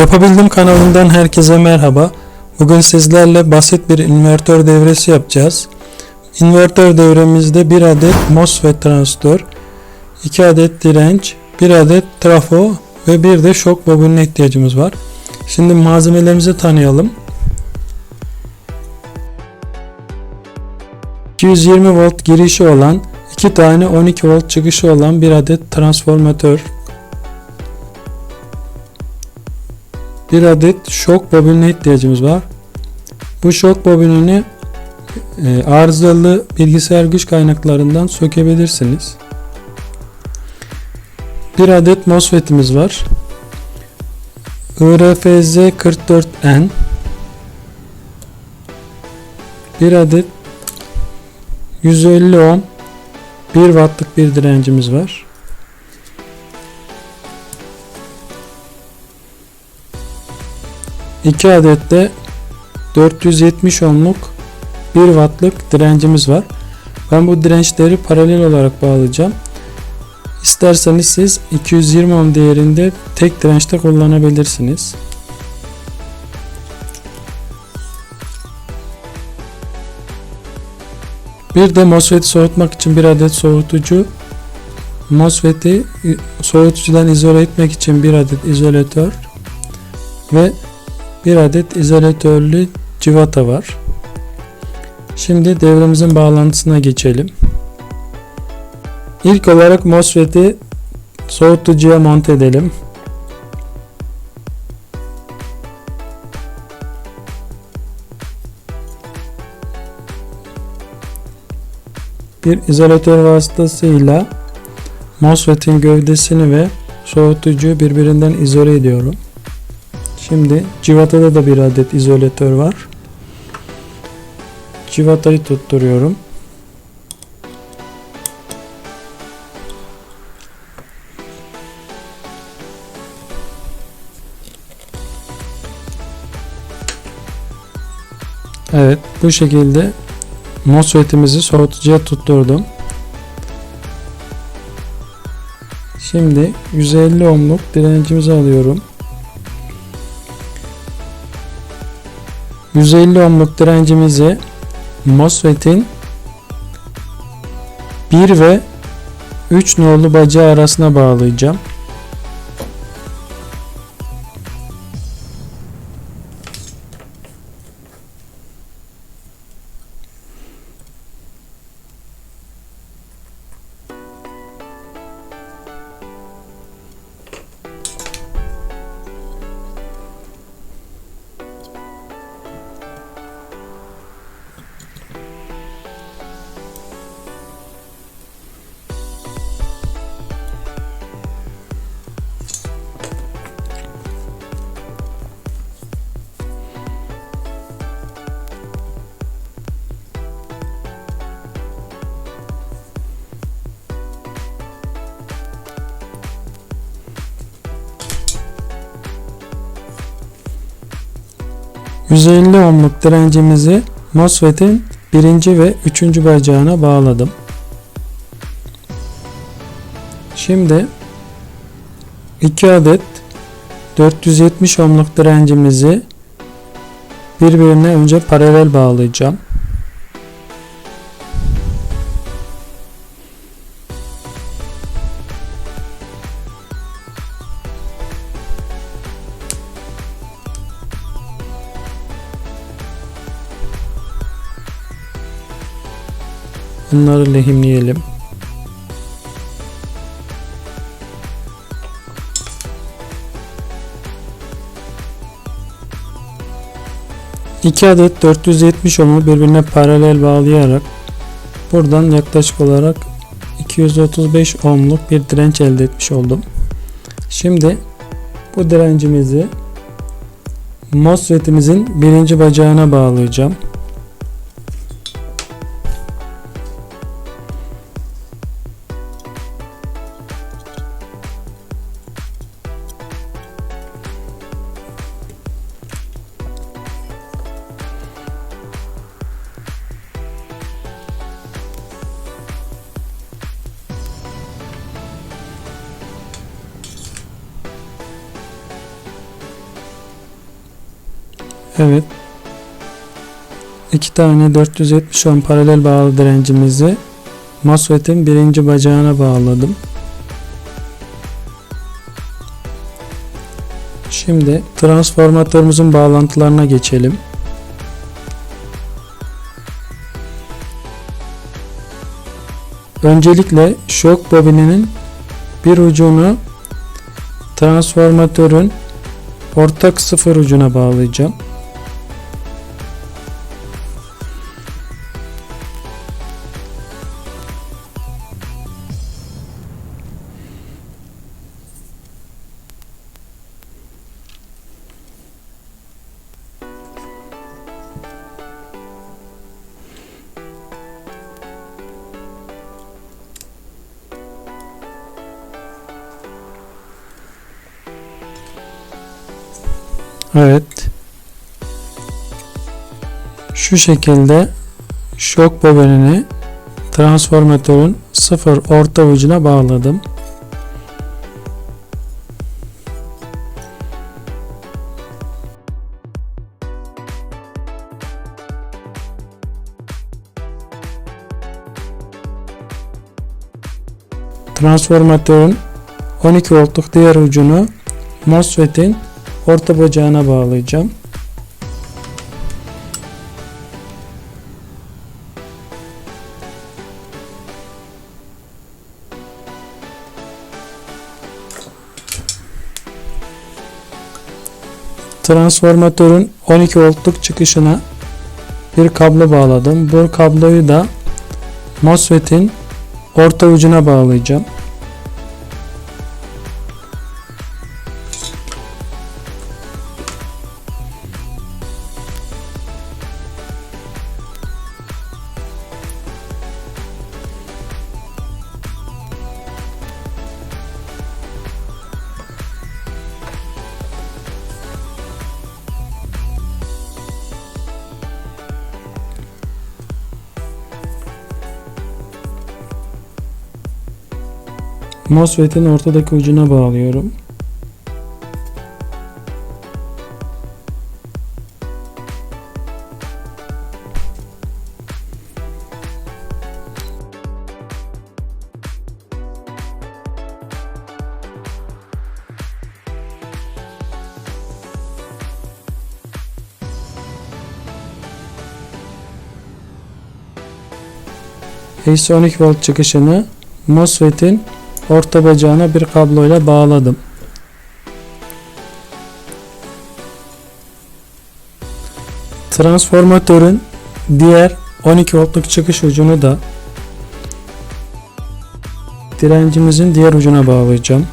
Yapabildim kanalından herkese merhaba. Bugün sizlerle basit bir invertör devresi yapacağız. İnvertör devremizde bir adet MOSFET transistör, 2 adet direnç, 1 adet trafo ve bir de şok bobinine ihtiyacımız var. Şimdi malzemelerimizi tanıyalım. 220 volt girişi olan, 2 tane 12 volt çıkışı olan bir adet transformatör, bir adet şok bobinine ihtiyacımız var. Bu şok bobinini e, arızalı bilgisayar güç kaynaklarından sökebilirsiniz. Bir adet MOSFET'imiz var. IRFZ 44N bir adet 150 ohm 1 wattlık bir direncimiz var. 2 adet de 470 ohmluk 1 wattlık direncimiz var. Ben bu dirençleri paralel olarak bağlayacağım. İsterseniz siz 220 ohm değerinde tek dirençte kullanabilirsiniz. Bir de MOSFET'i soğutmak için bir adet soğutucu, MOSFET'i soğutucudan izole etmek için bir adet izolatör ve bir adet izolatörlü civata var. Şimdi devremizin bağlantısına geçelim. İlk olarak MOSFET'i soğutucuya monte edelim. Bir izolatör vasıtasıyla MOSFET'in gövdesini ve soğutucuyu birbirinden izole ediyorum. Şimdi civatada da bir adet izolatör var. Civatayı tutturuyorum. Evet bu şekilde MOSFET'imizi soğutucuya tutturdum. Şimdi 150 ohmluk direncimizi alıyorum. 150 ohmluk direncimizi MOSFET'in 1 ve 3 nolu bacağı arasına bağlayacağım. ...150 ohmluk direncimizi MOSFET'in birinci ve üçüncü bacağına bağladım. Şimdi 2 adet 470 ohmluk direncimizi birbirine önce paralel bağlayacağım. Bunları lehimleyelim. İki adet 470 ohmu birbirine paralel bağlayarak buradan yaklaşık olarak 235 ohmluk bir direnç elde etmiş oldum. Şimdi bu direncimizi MOSFET'imizin birinci bacağına bağlayacağım. Evet. İki tane 470 ohm paralel bağlı direncimizi MOSFET'in birinci bacağına bağladım. Şimdi transformatörümüzün bağlantılarına geçelim. Öncelikle şok bobininin bir ucunu transformatörün ortak sıfır ucuna bağlayacağım. Evet. Şu şekilde şok bobinini transformatörün sıfır orta ucuna bağladım. Transformatörün 12 voltluk diğer ucunu MOSFET'in orta bacağına bağlayacağım. Transformatörün 12 voltluk çıkışına bir kablo bağladım. Bu kabloyu da MOSFET'in orta ucuna bağlayacağım. MOSFET'in ortadaki ucuna bağlıyorum. 12 volt çıkışını MOSFET'in orta bacağına bir kabloyla bağladım. Transformatörün diğer 12 voltluk çıkış ucunu da direncimizin diğer ucuna bağlayacağım.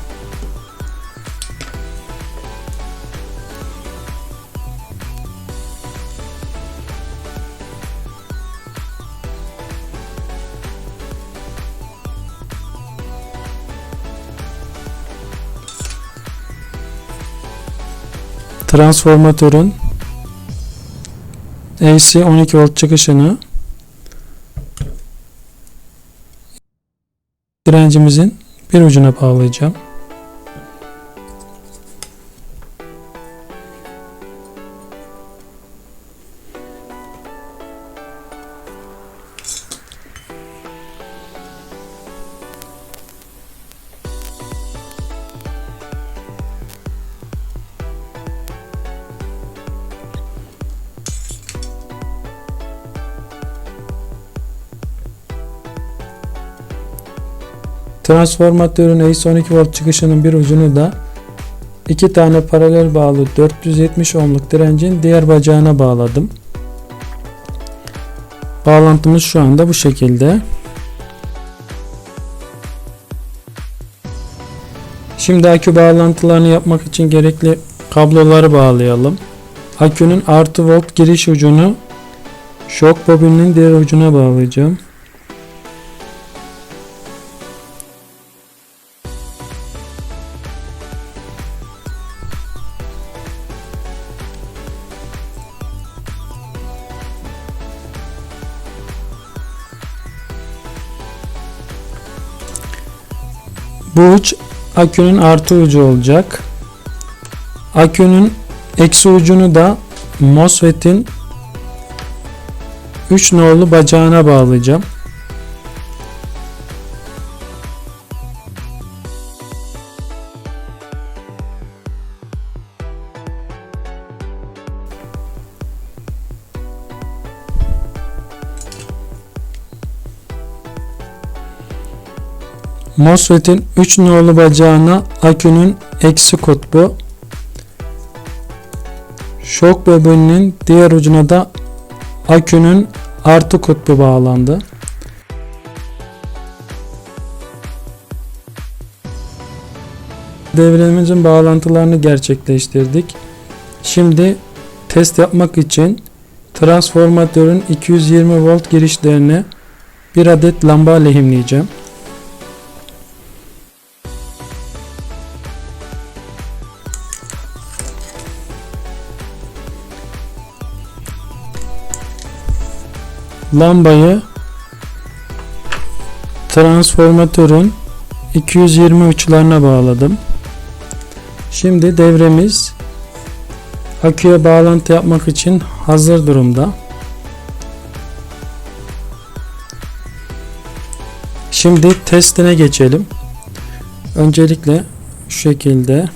Transformatörün AC 12 volt çıkışını direncimizin bir ucuna bağlayacağım. Transformatörün AC 12 volt çıkışının bir ucunu da iki tane paralel bağlı 470 ohmluk direncin diğer bacağına bağladım. Bağlantımız şu anda bu şekilde. Şimdi akü bağlantılarını yapmak için gerekli kabloları bağlayalım. Akünün artı volt giriş ucunu şok bobininin diğer ucuna bağlayacağım. Bu uç akünün artı ucu olacak. Akünün eksi ucunu da MOSFET'in 3 nolu bacağına bağlayacağım. MOSFET'in 3 nolu bacağına akünün eksi kutbu, şok bobininin diğer ucuna da akünün artı kutbu bağlandı. Devremizin bağlantılarını gerçekleştirdik. Şimdi test yapmak için transformatörün 220 volt girişlerine bir adet lamba lehimleyeceğim. Lambayı transformatörün 220 uçlarına bağladım. Şimdi devremiz aküye bağlantı yapmak için hazır durumda. Şimdi testine geçelim. Öncelikle şu şekilde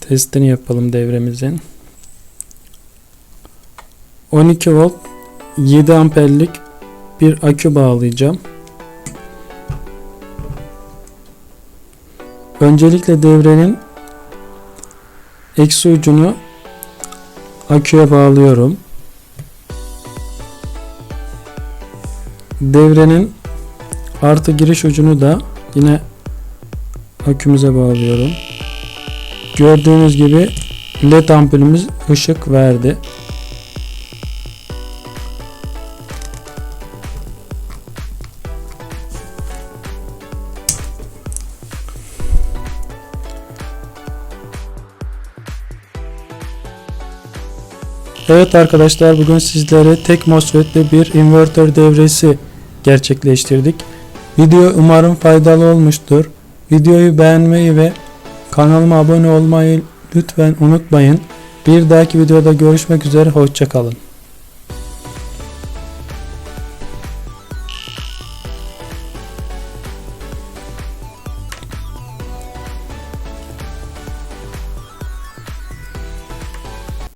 testini yapalım devremizin. 12 volt 7 amperlik bir akü bağlayacağım. Öncelikle devrenin eksi ucunu aküye bağlıyorum. Devrenin artı giriş ucunu da yine akümüze bağlıyorum. Gördüğünüz gibi led ampulümüz ışık verdi. Evet arkadaşlar bugün sizlere tek MOSFET'le bir inverter devresi gerçekleştirdik. Video umarım faydalı olmuştur. Videoyu beğenmeyi ve kanalıma abone olmayı lütfen unutmayın. Bir dahaki videoda görüşmek üzere hoşçakalın.